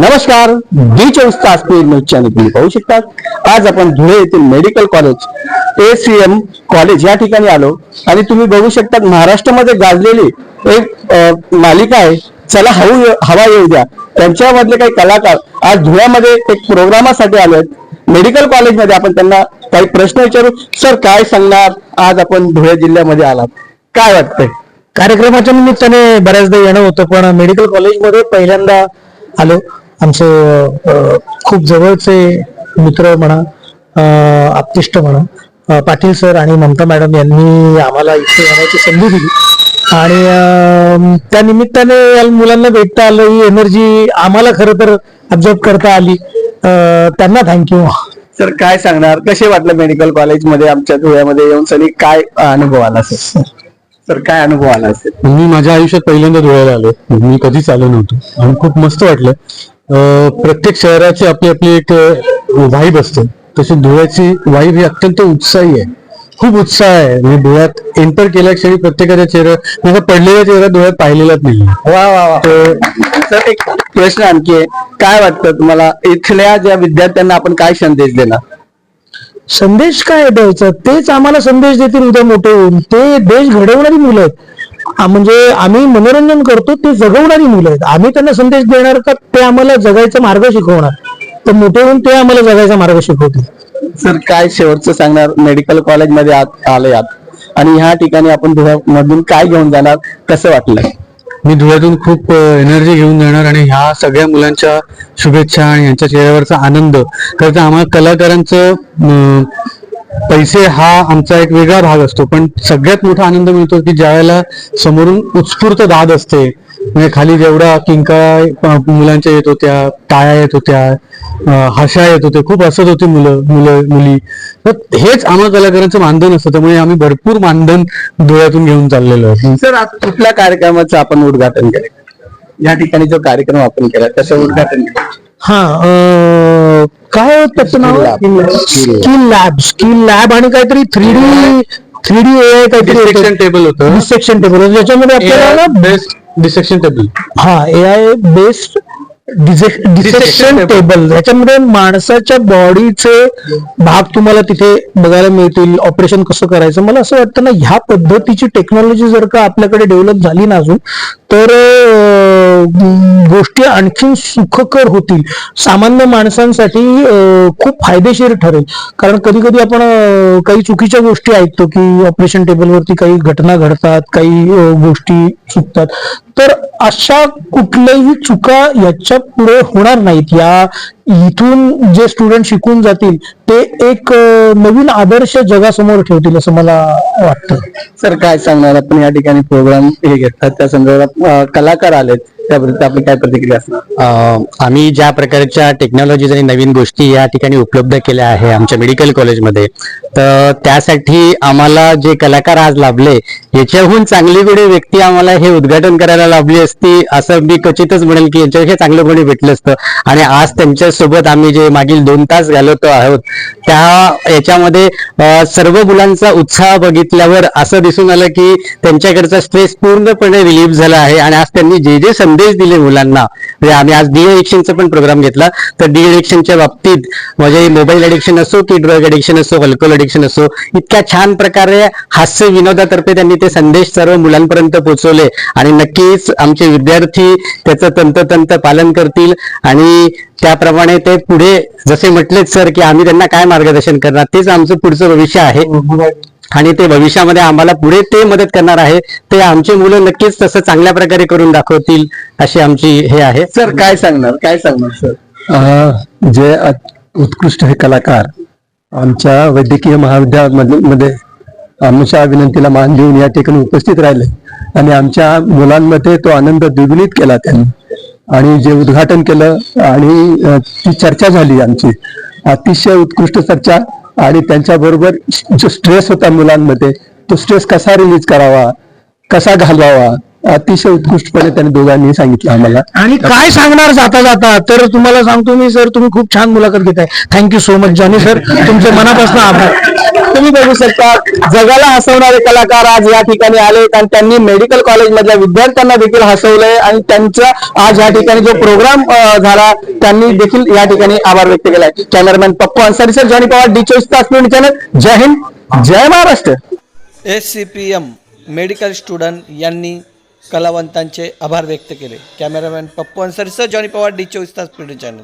नमस्कार. डी चोवीस तास पेड न्यूज चॅनल तुम्ही पाहू शकतात. आज आपण धुळे येथील medical college A C M college या ठिकाणी आलो. आणि तुम्ही बघू शकतात महाराष्ट्रामध्ये गाजलेली एक मालिका आहे. चला हवू हवा येऊ द्या. त्यांच्यामधले काही कलाकार आज धुळ्यामध्ये एक प्रोग्रामासाठी आले आहेत. मेडिकल कॉलेजमध्ये आपण त्यांना काही प्रश्न विचारू. सर काय सांगणार? आज आपण धुळे जिल्ह्यामध्ये आलात. काय वाटतंय? कार्यक्रमाच्या निमित्ताने बऱ्याचदा येणं होतं पण मेडिकल कॉलेजमध्ये पहिल्यांदा आलो. आमचे खूप जवळचे मित्र म्हणा आप्तिष्ट म्हणा पाटील सर आणि ममता मॅडम यांनी आम्हाला इथे येण्याची संधी दिली. आणि त्या निमित्ताने या मुलांना भेटता आलं ही एनर्जी आम्हाला खरं तर ऑब्झर्व करता आली. त्यांना थँक्यू सर काय सांगणार? कसे वाटलं मेडिकल कॉलेजमध्ये आमच्या धुळ्यामध्ये येऊन? सनी काय अनुभव आला असेल? सर काय अनुभव आला असेल? मी माझ्या आयुष्यात पहिल्यांदा धुळ्याला आलो. मी कधीच आलो नव्हतो. आणि खूप मस्त वाटलं. प्रत्येक शहराची आपली आपली एक वाईब असते. तशी धुळ्याची वाईब ही अत्यंत उत्साही आहे. खूप उत्साह आहे. म्हणजे धुळ्यात एंटर केल्या क्षणी प्रत्येकाच्या चेहरा माझा पडलेला चेहरा धुळ्यात पाहिलेलाच नाही वा वा वा. सर एक प्रश्न आणखी आहे. काय वाटतं तुम्हाला? इथल्या ज्या विद्यार्थ्यांना आपण काय संदेश देणार? संदेश काय द्यायचा तेच आम्हाला संदेश देतील उद्या मोठे होऊन. ते देश घडवणारी मुलं आहेत. म्हणजे आम्ही मनोरंजन करतो ते जगवणारी मुलं आहेत. आम्ही त्यांना संदेश देणार का ते आम्हाला जगायचा मार्ग शिकवणार. तर मोठे होऊन ते आम्हाला जगायचा मार्ग शिकवतील. सर काय शेवटचं सांगणार? मेडिकल कॉलेजमध्ये आत आले आत आणि ह्या ठिकाणी आपण धुळ्यामधून काय घेऊन जाणार? कसं वाटलं? मी धुळ्यातून खूप एनर्जी घेऊन जाणार आणि ह्या सगळ्या मुलांच्या शुभेच्छा आणि यांच्या चेहऱ्यावरचा आनंद. खरं तर आम्हाला कलाकारांचं अं, पैसे हा आमचा एक वेगळा भाग असतो. पण सगळ्यात मोठा आनंद मिळतो की ज्यावेळेला समोरून उत्स्फूर्त दाद असते. म्हणजे खाली जेवढा किंका मुलांच्या येत होत्या टाळ्या येत होत्या हशा येत होते खूप हसत होती मुलं मुलं मुली. तर हेच आम्हा कलाकारांचं मानधन असतं. त्यामुळे आम्ही भरपूर मानधन धुळ्यातून घेऊन चाललेलो आहे. सर आज कुठल्या कार्यक्रमाचं आपण उद्घाटन केलं? या ठिकाणी जो कार्यक्रम आपण केला त्याचं उद्घाटन केलं. हा काय होतं त्याचं नाव? स्किल लॅब स्किल लॅब आणि काहीतरी थ्री डी थ्री डी ए काहीतरी डिसेक्शन टेबल होतं. डिसेक्शन टेबल ज्याच्यामध्ये आपल्याला बेस्ट डिसेक्शन टेबल हा A I based dissection table याच्यामध्ये माणसाच्या बॉडीचे भाग तुम्हाला तिथे बघायला मिळतील. ऑपरेशन कसं करायचं? मला असं वाटतं ना ह्या पद्धतीची टेक्नॉलॉजी जर का आपल्याकडे डेव्हलप झाली ना अजून तर गोष्टी आणखीन सुखकर होतील. सामान्य माणसांसाठी खूप फायदेशीर ठरेल. कारण कधी कधी आपण काही चुकीच्या गोष्टी ऐकतो की ऑपरेशन टेबलवरती काही घटना घडतात काही गोष्टी चुकतात. तर अशा कुठल्याही चुका याच्यापुढे होणार नाहीत. या इथून जे स्टुडंट शिकून जातील ते एक नवीन आदर्श जगासमोर ठेवतील असं मला वाटतं. सर काय सांगणार? आपण या ठिकाणी प्रोग्राम हे घेतात त्या संदर्भात कलाकार आलेत. त्याबद्दल आपली काय प्रतिक्रिया असणार? आम्ही ज्या प्रकारच्या टेक्नॉलॉजीज आणि नवीन गोष्टी या ठिकाणी उपलब्ध केल्या आहे आमच्या मेडिकल कॉलेजमध्ये तर त्यासाठी आम्हाला जे कलाकार आज लाभले याच्याहून चांगली कोणी व्यक्ती आम्हाला हे उद्घाटन करायला लाभली असती असं मी क्वचितच म्हणेल की यांच्यापेक्षा चांगलं कोणी भेटलं असतं. आणि आज त्यांच्यासोबत आम्ही जे मागील दोन तास घालवतो आहोत त्या याच्यामध्ये सर्व मुलांचा उत्साह बघितल्यावर असं दिसून आलं की त्यांच्याकडचा स्ट्रेस पूर्णपणे रिलीफ झाला आहे. आणि आज त्यांनी जे जे संदेश दिले मुलांना. म्हणजे आम्ही आज डी एडिक्शनचा पण प्रोग्राम घेतला. तर डी एडिक्शनच्या बाबतीत म्हणजे मोबाईल एडिक्शन असो की ड्रग एडिक्शन असो अल्कोहोल एडिक्शन असो इतक्या छान प्रकारे हास्य विनोदातर्फे त्यांनी ते संदेश सर्व मुलांपर्यंत पोहोचवले. आणि नक्कीच आमचे विद्यार्थी त्याचं तंतोतंत पालन करतील. आणि त्याप्रमाणे ते पुढे जसे म्हटलेच सर की आम्ही त्यांना काय मार्गदर्शन करणार तेच आमचं पुढचं भविष्य आहे. हो, हो, हो. आणि ते भविष्यामध्ये आम्हाला पुढे ते मदत करणार आहे ते आमचे मुलं नक्कीच तसं चांगल्या प्रकारे करून दाखवतील अशी आमची हे आहे. सर काय सांगणार? काय सांगणार सर? जे उत्कृष्ट हे कलाकार आमच्या वैद्यकीय महाविद्यालयामध्ये मध्ये आमच्या विनंतीला मान देऊन या ठिकाणी उपस्थित राहिले आणि आमच्या मुलांमध्ये तो आनंद द्विगुणित केला त्यांनी. आणि जे उद्घाटन केलं आणि ती चर्चा झाली आमची. अतिशय उत्कृष्ट चर्चा आणि त्यांच्याबरोबर जो स्ट्रेस होता मुलांमध्ये तो स्ट्रेस कसा रिलीज करावा? कसा घालवावा? अतिशय उत्कृष्टपणे त्यांनी दोघांनी सांगितलं आम्हाला. आणि काय सांगणार जाता जाता? तर तुम्हाला सांगतो मी सर तुम्ही खूप छान मुलाखत घेताय. Thank you so much Johnny sir तुमचे मनापासून आभार. तुम्ही बघू शकता जगाला हसवणारे कलाकार आज या ठिकाणी आले आणि त्यांनी मेडिकल कॉलेज मधल्या विद्यार्थ्यांना देखील हसवलंय आणि त्यांचा आज या ठिकाणी जो प्रोग्राम झाला त्यांनी देखील या ठिकाणी आभार व्यक्त केलाय. Cameraman Pappu Ansari sir Johnny Pawar D चोवीस तास न्यूज चॅनल जय हिंद जय Maharashtra. S C P M medical student यांनी कलावंतांचे आभार व्यक्त केले. Cameraman Pappu sir Johnny Pawar D चोवीस तास पीडी चॅनल.